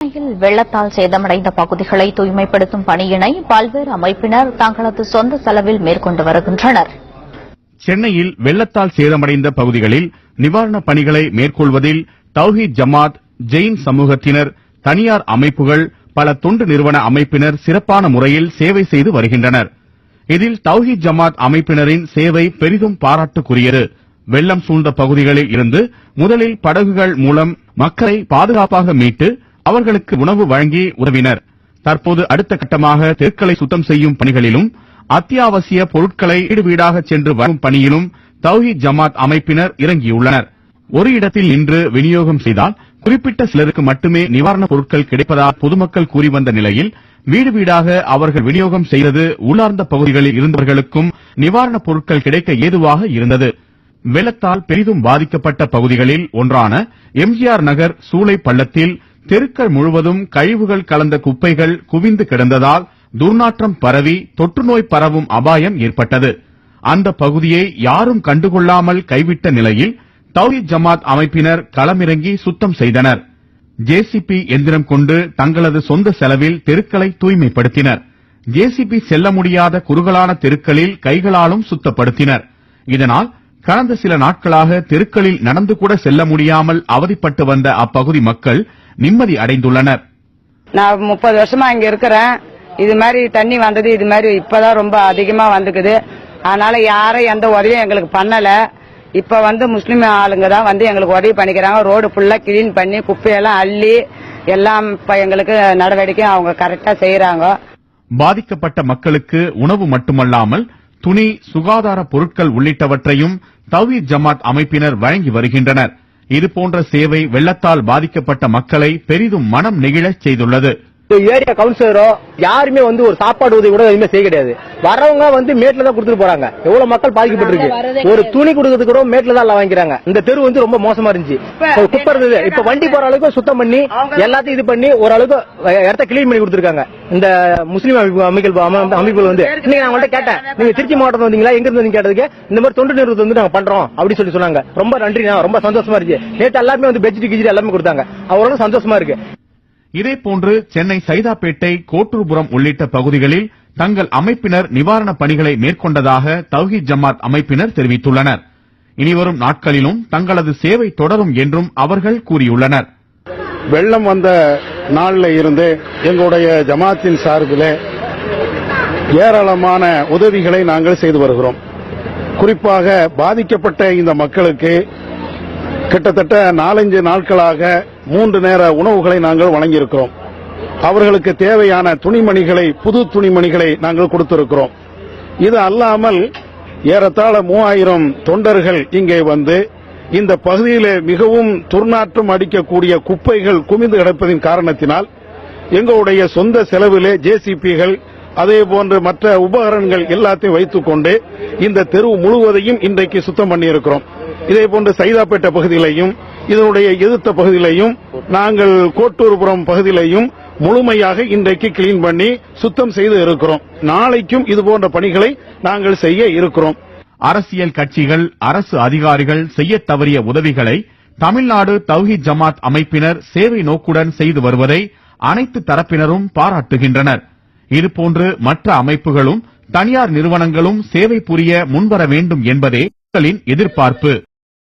சென்னையில் வெள்ளத்தால் சேதமடைந்த பகுதிகளை தூய்மைப்படுத்தும் பணியினை பல்வேறு அமைப்பினர் தங்களது சொந்த செலவில் மேற்கொண்டு வருகின்றனர். சென்னையில் வெள்ளத்தால் சேதமடைந்த பகுதிகளில் நிவாரணப் பணிகளை மேற்கொள்வதில் தௌஹித் ஜமாத் ஜெயின் சமூகத்தினர் தனியார் அமைப்புகள் பல தொண்டு நிறுவன அமைப்பினர் சிறப்பான முறையில் சேவை செய்து வருகின்றனர். இதில் தௌஹித் ஜமாத் அமைப்பினரின் சேவை பெரிதும் பாராட்டுக்குரியது. வெள்ளம் சூழ்ந்த பகுதிகளில் இருந்து முதலில் படகுகள் மூலம் மக்களை பாதுகாப்பாக மீட்டு அவர்களுக்கு உணவு வழங்கி உதவினர். தற்போது அடுத்த கட்டமாக தெருக்களை சுத்தம் செய்யும் பணிகளிலும் அத்தியாவசிய பொருட்களை வீடு வீடாக சென்று வரும் பணியிலும் தௌஹீத் ஜமாத் அமைப்பினர் இறங்கியுள்ளனர். ஒரு இடத்தில் நின்று விநியோகம் செய்தால் குறிப்பிட்ட சிலருக்கு மட்டுமே நிவாரணப் பொருட்கள் கிடைப்பதாக பொதுமக்கள் கூறி வந்த நிலையில் வீடு வீடாக அவர்கள் விநியோகம் செய்தது உள்ளார்ந்த பகுதிகளில் இருந்தவர்களுக்கும் நிவாரணப் பொருட்கள் கிடைக்க ஏதுவாக இருந்தது. வெள்ளத்தால் பெரிதும் பாதிக்கப்பட்ட பகுதிகளில் ஒன்றான எம்ஜிஆர் நகர் சூளை பள்ளத்தில் தெருக்கள் முழுவதும் கழிவுகள் கலந்த குப்பைகள் குவிந்து கிடந்ததால் துர்நாற்றம் பரவி தொற்றுநோய் பரவும் அபாயம் ஏற்பட்டது. அந்த பகுதியை யாரும் கண்டுகொள்ளாமல் கைவிட்ட நிலையில் தௌஹீத் ஜமாத் அமைப்பினர் களமிறங்கி சுத்தம் செய்தனர். ஜேசிபி எந்திரம் கொண்டு தங்களது சொந்த செலவில் தெருக்களை தூய்மைப்படுத்தினர். ஜேசிபி செல்ல முடியாத குறுகலான தெருக்களில் கைகளாலும் சுத்தப்படுத்தினர். இதனால் கடந்த சில நாட்களாக தெருக்களில் நடந்து கூட செல்ல முடியாமல் அவதிப்பட்டு வந்த அப்பகுதி மக்கள் நிம்மதி அடைந்துள்ளனர். நான் முப்பது வருஷமா இங்க இருக்கிறேன். இது மாதிரி தண்ணி வந்தது இது மாதிரி இப்பதான் ரொம்ப அதிகமா வந்துக்குது. அதனால யாரும் எந்த உதவியும் எங்களுக்கு பண்ணல. இப்ப வந்து முஸ்லீம் ஆளுங்க தான் வந்து எங்களுக்கு உதவி பண்ணிக்கிறாங்க. ரோடு ஃபுல்லா கிளீன் பண்ணி குப்பையெல்லாம் அள்ளி எல்லாம் இப்ப எங்களுக்கு நடவடிக்கை அவங்க கரெக்டா செய்யறாங்க பாதிக்கப்பட்ட மக்களுக்கு உணவு மட்டுமல்லாமல் துணி சுகாதார பொருட்கள் உள்ளிட்டவற்றையும் தவீத் ஜமாத் அமைப்பினர் வழங்கி வருகின்றனர். இதுபோன்ற சேவை வெள்ளத்தால் பாதிக்கப்பட்ட மக்களை பெரிதும் மனம் நெகிழச் செய்துள்ளது. ஏரியா கவுன்சிலரோ யாருமே வந்து ஒரு சாப்பாடு உதவி கூட எதுவுமே செய்ய கிடையாது. வரவங்க வந்து மேட்ல தான் கொடுத்துட்டு போறாங்க. எவ்வளவு மக்கள் பாதிக்கப்பட்டிருக்கு. ஒரு துணி கொடுக்கறதுக்கு கூட மேட்ல தான் எல்லாம் வாங்கிக்கிறாங்க. இந்த தெரு வந்து ரொம்ப மோசமா இருந்துச்சு. குப்பை இருந்தது. இப்ப வண்டி போற அளவுக்கு சுத்தம் பண்ணி எல்லாத்தையும் இது பண்ணி ஓரளவுக்கு இடத்த கிளீன் பண்ணி கொடுத்துருக்காங்க. இந்த முஸ்லீம் அமைப்பு அமைப்புகள் அம- அமைப்புகள் வந்து. இன்னைக்கு நான் அவங்கள்ட்ட கேட்டேன். நீங்க திருச்சி மாவட்டத்துல வந்தீங்களா? எங்க இருந்து கேட்டதுக்கு இந்த மாதிரி தொண்டு நிறுவனத்தை வந்து நாங்க பண்றோம் அப்படின்னு சொல்லி சொன்னாங்க. ரொம்ப நன்றி ரொம்ப சந்தோஷமா இருந்துச்சு. நேற்று எல்லாருமே வந்து பெட்ஷீட் கிஜிட் எல்லாமே கொடுத்தாங்க. அவரோட சந்தோஷமா இருக்கு. இதேபோன்று சென்னை சைதாப்பேட்டை கோட்டூர்புரம் உள்ளிட்ட பகுதிகளில் தங்கள் அமைப்பினர் நிவாரணப் பணிகளை மேற்கொண்டதாக தௌஹீத் ஜமாத் அமைப்பினர் தெரிவித்துள்ளனர். இனிவரும் நாட்களிலும் தங்களது சேவை தொடரும் என்றும் அவர்கள் கூறியுள்ளனர். வெள்ளம் வந்த நாளில் இருந்து எங்களுடைய ஜமாத்தின் சார்பில் ஏராளமான உதவிகளை நாங்கள் செய்து வருகிறோம். குறிப்பாக பாதிக்கப்பட்ட இந்த மக்களுக்கு கிட்டத்தட்ட நாலஞ்சு நாட்களாக மூன்று நேர உணவுகளை நாங்கள் வழங்கியிருக்கிறோம். அவர்களுக்கு தேவையான துணிமணிகளை புது துணிமணிகளை நாங்கள் கொடுத்திருக்கிறோம். இது அல்லாமல் ஏறத்தாழ மூவாயிரம் தொண்டர்கள் இங்கே வந்து இந்த பகுதியிலே மிகவும் துர்நாற்றம் அடிக்கக்கூடிய குப்பைகள் குமிந்து கிடப்பதின் காரணத்தினால் எங்களுடைய சொந்த செலவிலே ஜேசிபிகள் அதே போன்று மற்ற உபகரணங்கள் எல்லாத்தையும் வைத்துக் கொண்டு இந்த தெரு முழுவதையும் இன்றைக்கு சுத்தம் பண்ணியிருக்கிறோம். இதே போன்று சைதாப்பேட்டை பகுதியிலையும் இதனுடைய எதிர்த்த பகுதியிலையும் நாங்கள் கோட்டூர்புரம் பகுதியிலையும் முழுமையாக இன்றைக்கு கிளீன் பண்ணி சுத்தம் செய்து இருக்கிறோம். நாளைக்கும் இது போன்ற பணிகளை நாங்கள் செய்ய இருக்கிறோம். அரசியல் கட்சிகள் அரசு அதிகாரிகள் செய்ய தவறிய உதவிகளை தமிழ்நாடு தௌஹீத் ஜமாத் அமைப்பினர் சேவை நோக்குடன் செய்து வருவதை அனைத்து தரப்பினரும் பாராட்டுகின்றனர். இதுபோன்று மற்ற அமைப்புகளும் தனியார் நிறுவனங்களும் சேவை புரிய முன்வர வேண்டும் என்பதே மக்களின் எதிர்பார்ப்பு.